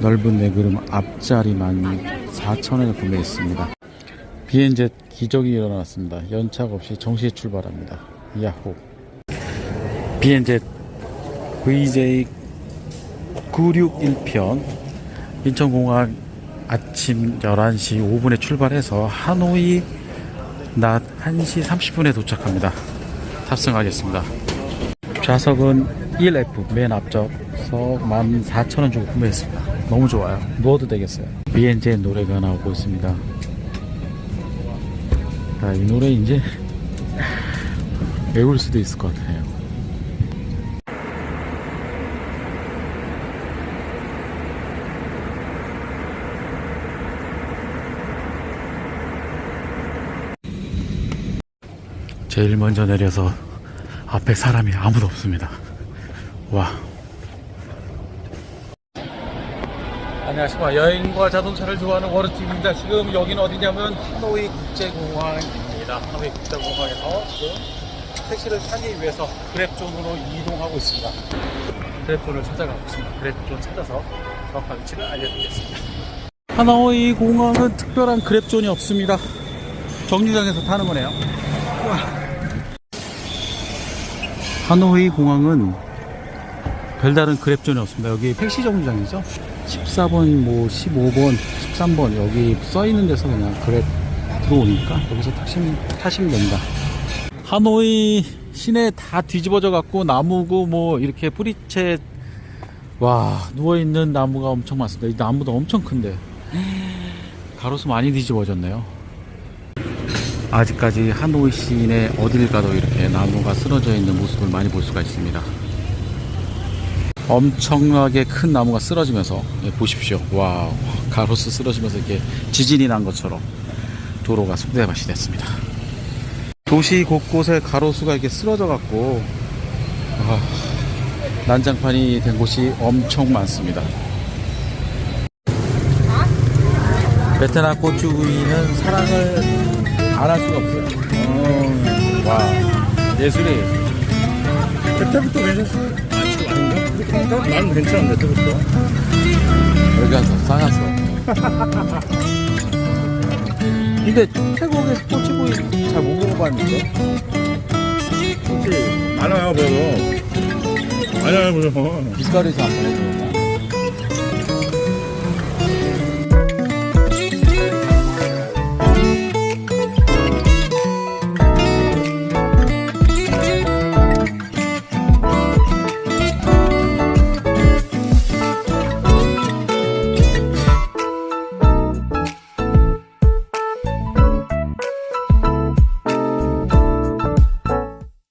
넓은 내구름 앞자리만 4,000원에 구매했습니다. 비엔젯 기적이 일어났습니다. 연착 없이 정시에 출발합니다. 야호. 비엔젯 VJ 961편 인천공항 아침 11시 5분에 출발해서 하노이 낮 1시 30분에 도착합니다. 탑승하겠습니다. 좌석은 1F 맨 앞좌석 14,000원 주고 구매했습니다. 너무 좋아요. 누워도 되겠어요. 비엔제 노래가 나오고 있습니다. 아, 이 노래 이제 외울 수도 있을 것 같아요. 제일 먼저 내려서 앞에 사람이 아무도 없습니다. 와. 안녕하십니까. 여행과 자동차를 좋아하는 워르티입니다. 지금 여기는 어디냐면 하노이 국제공항입니다. 하노이 국제공항에서 지금 택시를 타기 위해서 그랩존으로 이동하고 있습니다. 그랩존을 찾아가고 있습니다. 그랩존 찾아서 정확한 위치를 알려드리겠습니다. 하노이 공항은 특별한 그랩존이 없습니다. 정류장에서 타는 거네요. 하노이 공항은 별다른 그랩존이 없습니다. 여기 택시 정류장이죠. 14번, 뭐 15번, 13번 여기 써 있는 데서 그냥 그랩 들어오니까 여기서 타시면, 타시면 됩니다. 하노이 시내 다 뒤집어져 갖고 나무고 뭐 이렇게 뿌리채 와 누워 있는 나무가 엄청 많습니다. 이 나무도 엄청 큰데 가로수 많이 뒤집어졌네요. 아직까지 하노이 시내 어딜 가도 이렇게 나무가 쓰러져 있는 모습을 많이 볼 수가 있습니다. 엄청나게 큰 나무가 쓰러지면서 예, 보십시오. 와 가로수 쓰러지면서 이렇게 지진이 난 것처럼 도로가 숭대밭이 됐습니다. 도시 곳곳에 가로수가 이렇게 쓰러져 갖고 와, 난장판이 된 곳이 엄청 많습니다. 베트남 고추구이는 사랑을 안 할 수가 없어요. 어, 와 예술이 그때부터 괜찮았어. 아, 한가? 난 괜찮은데, 그때부터. 여기 가서 싸가서. 근데 태국의 스포츠구이 잘 못 먹어봤는데 그렇지. 많아요, 별로. 많아요, 별로. 빛깔에서 안 먹어봤나?